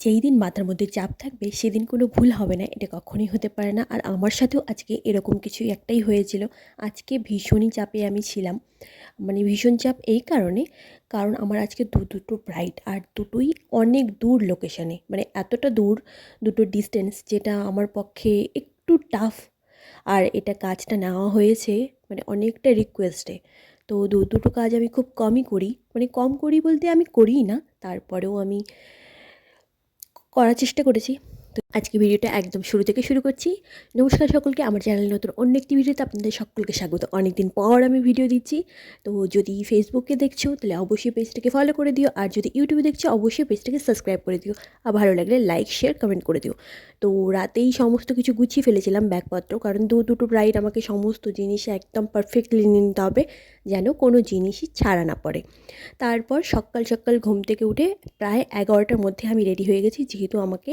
যেই দিন মাথার মধ্যে চাপ থাকবে, সেদিন কোনো ভুল হবে না, এটা কখনোই হতে পারে না। আর আমার সাথেও আজকে এরকম কিছু একটাই হয়েছিল। আজকে ভীষণই চাপে আমি ছিলাম। মানে ভীষণ চাপ এই কারণে, কারণ আমার আজকে দু, দুটো ব্রাইড আর দুটোই অনেক দূর লোকেশানে মানে এতটা দূর, দুটো ডিস্টেন্স যেটা আমার পক্ষে একটু টাফ আর এটা কাজটা নেওয়া হয়েছে মানে অনেকটা রিকোয়েস্টে তো দু, দুটো কাজ আমি খুব কমই করি। মানে কম করি বলতে আমি করিই না, তারপরেও আমি করার চেষ্টা করেছি। তো আজকে ভিডিওটা একদম শুরু থেকে শুরু করছি। নমস্কার সকলকে, আমার চ্যানেল নতুন অন্য একটি ভিডিওতে আপনাদের সকলকে স্বাগত। অনেকদিন পর আমি ভিডিও দিচ্ছি। তো যদি ফেসবুকে দেখছ, তাহলে অবশ্যই পেজটাকে ফলো করে দিও। আর যদি ইউটিউবে দেখছ, অবশ্যই পেজটাকে সাবস্ক্রাইব করে দিও। আর ভালো লাগলে লাইক শেয়ার কমেন্ট করে দিও। তো রাতেই সমস্ত কিছু গুছিয়ে ফেলেছিলাম ব্যাগপত্র, কারণ দু, দুটো ব্রাইড আমাকে সমস্ত জিনিস একদম পারফেক্টলি নিতে হবে, যেন কোনো জিনিসই ছাড়া না পড়ে। তারপর সকাল সকাল ঘুম থেকে উঠে প্রায় এগারোটার মধ্যে আমি রেডি হয়ে গেছি, যেহেতু আমাকে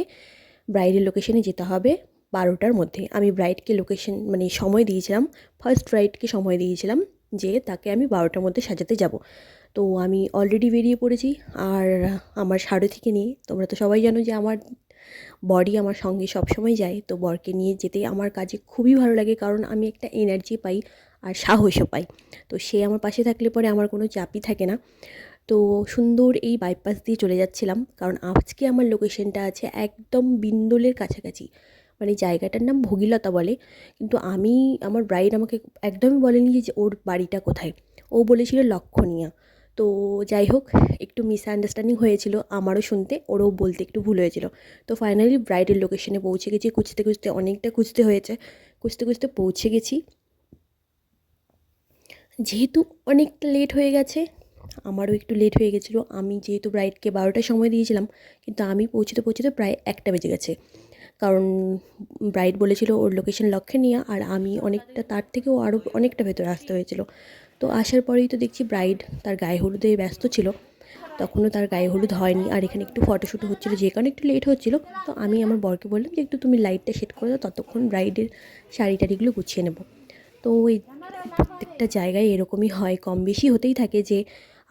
ব্রাইডের লোকেশনে যেতে হবে বারোটার মধ্যে। আমি ব্রাইডকে লোকেশন মানে সময় দিয়েছিলাম। ফার্স্ট ব্রাইডকে সময় দিয়েছিলাম যে তাকে আমি বারোটার মধ্যে সাজাতে যাব। তো আমি অলরেডি বেরিয়ে পড়েছি। আর আমার সারথিকে নিয়ে, তোমরা তো সবাই জানো যে আমার বডি আমার সঙ্গে সবসময় যায়। তো বরকে নিয়ে যেতে আমার কাজে খুবই ভালো লাগে। কারণ আমি একটা এনার্জি পাই আর সাহসও পাই। তো সে আমার পাশে থাকলে পরে আমার কোনো চাপই থাকে না। তো সুন্দর এই বাইপাস দিয়ে চলে যাচ্ছিলাম। কারণ আজকে আমার লোকেশনটা আছে একদম বিন্দুলের কাছাকাছি। মানে জায়গাটার নাম ভগীলতা বলে। কিন্তু আমি, আমার ব্রাইড আমাকে একদমই বলেনি যে ওর বাড়িটা কোথায়। ও বলেছিল লক্ষণীয়া। তো যাই হোক, একটু মিসআন্ডারস্ট্যান্ডিং হয়েছিল আমারও শুনতে, ওরও বলতে একটু ভুল হয়েছিল। তো ফাইনালি ব্রাইডের লোকেশনে পৌঁছে গেছি। খুঁজতে খুঁজতে অনেকটা খুঁজতে হয়েছে। খুঁজতে খুঁজতে পৌঁছে গেছি। যেহেতু অনেকটা লেট হয়ে গেছে আমারও একটু লেট হয়ে গেছিল। আমি যেহেতু ব্রাইডকে বারোটার সময় দিয়েছিলাম, কিন্তু আমি পৌঁছতে পৌঁছতে প্রায় একটা বেজে গেছে। কারণ ব্রাইড বলেছিল ওর লোকেশন লক্ষ্যে নিয়ে, আর আমি অনেকটা তার থেকেও আরও অনেকটা ভেতরে আসতে হয়েছিল। তো আসার পরেই তো দেখছি ব্রাইড তার গায়ে হলুদে ব্যস্ত ছিল। তখনও তার গায়ে হলুদ হয়নি, আর এখানে একটু ফটোশ্যুট হচ্ছিল, যে কারণে একটু লেট হচ্ছিল। তো আমি আমার বরকে বললাম যে, একটু তুমি লাইটটা সেট করে দাও, ততক্ষণ ব্রাইডের শাড়ি টাড়িগুলো গুছিয়ে নেব। তো ওই প্রত্যেকটা জায়গায় এরকমই হয়। কম বেশি হতেই থাকে যে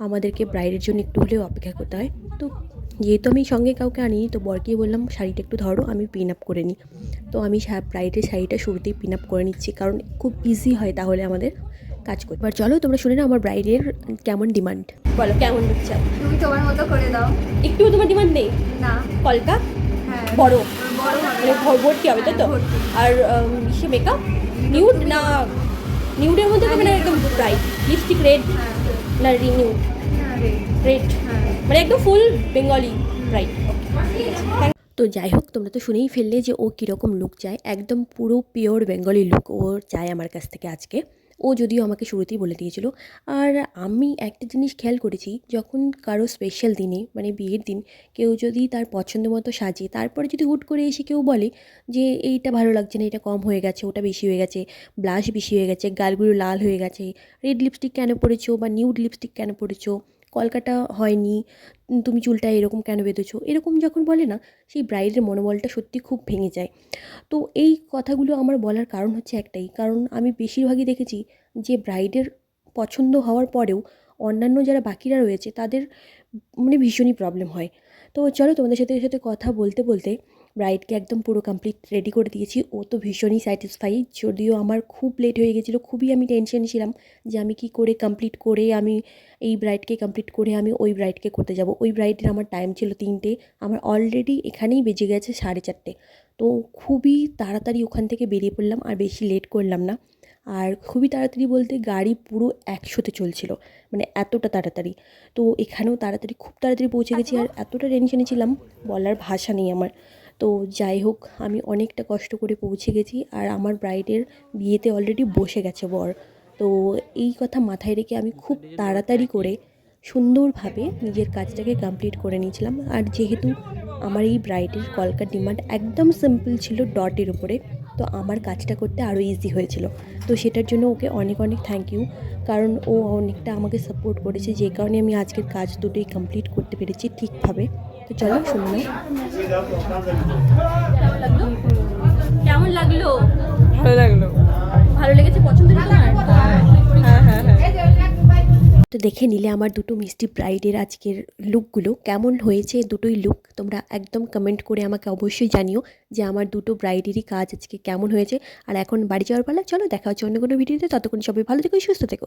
আমাদেরকে ব্রাইডের জন্য একটু হলেও অপেক্ষা করতে হয়। তো যেহেতু আমি সঙ্গে কাউকে আনিনি তো বরকেই বললাম শাড়িটা একটু ধরো আমি পিন আপ করে নিই। তো আমি ব্রাইডের শাড়িটা শুরুতেই পিন আপ করে নিচ্ছি কারণ খুব ইজি হয় তাহলে আমাদের কাজ করতে। এবার চলো তোমরা শুনে না আমার ব্রাইডের কেমন ডিমান্ড বলো কেমন চাও তুমি তোমার মতো করে দাও। একটু তোমার ডিমান্ড নেই? না। কলকা? হ্যাঁ। বড়? বড় হবে। মানে ভর্তি হবে তাই তো? আর সে মেকআপ নিউড না নিউডের মধ্যে মানে একদম ব্রাইট লিপস্টিক রেড না রিনিউড হ্যাঁ রেড মানে একদম ফুল বেঙ্গলি ব্রাইট তো যাই হোক, তোমরা তো শুনেই ফেললে যে ও কীরকম লুক চায়। একদম পুরো পিওর বেঙ্গলি লুক ও চায় আমার কাছ থেকে আজকে। ও যদিও আমাকে শুরুতেই বলে দিয়েছিল। আর আমি একটা জিনিস খেয়াল করেছি, যখন কারও স্পেশাল দিনে মানে বিয়ের দিন, কেউ যদি তার পছন্দ মতো সাজে, তারপরে যদি হুট করে এসে কেউ বলে যে, এইটা ভালো লাগছে না, এটা কম হয়ে গেছে, ওটা বেশি হয়ে গেছে ব্লাশ বেশি হয়ে গেছে, গালগুলো লাল হয়ে গেছে রেড লিপস্টিক কেন পরেছো বা নিউড লিপস্টিক কেন পরেছো? কলকাটা হয়নি তুমি চুলটা এরকম কেন বেঁধেছো? এরকম যখন বলে না, সেই ব্রাইডের মনোবলটা সত্যি খুব ভেঙে যায়। তো এই কথাগুলো আমার বলার কারণ হচ্ছে একটাই, কারণ আমি বেশিরভাগই দেখেছি যে ব্রাইডের পছন্দ হওয়ার পরেও অন্যান্য যারা বাকিরা রয়েছে, তাদের মানে ভীষণই প্রবলেম হয়। তো চলো তোমাদের সাথে সাথে কথা বলতে বলতে ব্রাইডকে একদম পুরো কমপ্লিট রেডি করে দিয়েছি। ও তো ভীষণই স্যাটিসফাই যদিও আমার খুব লেট হয়ে গেছিল খুবই আমি টেনশন ছিলাম যে আমি কি করে কমপ্লিট করে আমি এই ব্রাইডকে কমপ্লিট করে আমি ওই ব্রাইডকে করতে যাব। ওই ব্রাইডের আমার টাইম ছিল তিনটে আমার অলরেডি এখানেই বেজে গেছে সাড়ে চারটে। তো খুবই তাড়াতাড়ি ওখান থেকে বেরিয়ে পড়লাম আর বেশি লেট করলাম না। আর খুবই তাড়াতাড়ি বলতে গাড়ি পুরো একশোতে চলছিল মানে এতটা তাড়াতাড়ি। তো এখানেও তাড়াতাড়ি খুব তাড়াতাড়ি পৌঁছে গেছি আর এতটা টেনশনে ছিলাম বলার ভাষা নেই আমার। তো যাই হোক, আমি অনেকটা কষ্ট করে পৌঁছে গেছি আর আমার ব্রাইডের বিয়েতে অলরেডি বসে গেছে বর। তো এই কথা মাথায় রেখে আমি খুব তাড়াতাড়ি করে সুন্দরভাবে নিজের কাজটাকে কমপ্লিট করে নিয়েছিলাম। আর যেহেতু আমার এই ব্রাইডের কলকার ডিমান্ড একদম সিম্পল ছিল ডটের উপরে, তো আমার কাজটা করতে আরও ইজি হয়েছিল। তো সেটার জন্য ওকে অনেক অনেক থ্যাংক ইউ কারণ ও অনেকটা আমাকে সাপোর্ট করেছে যে কারণে আমি আজকের কাজ দুটোই কমপ্লিট করতে পেরেছি ঠিকভাবে। তো চলো শুনে কেমন লাগল? ভালো লাগল। তো দেখে নিলে আমার দুটো মিষ্টি ব্রাইডের আজকের লুকগুলো। কেমন হয়েছে দুটোই লুক তোমরা একদম কমেন্ট করে আমাকে অবশ্যই জানিও যে আমার দুটো ব্রাইডেরই কাজ আজকে কেমন হয়েছে। আর এখন বাড়ি যাওয়ার পালা, চলো দেখা হচ্ছে অন্য কোনো ভিডিওতে ততক্ষণ সবাই ভালো থেকো, সুস্থ থেকো।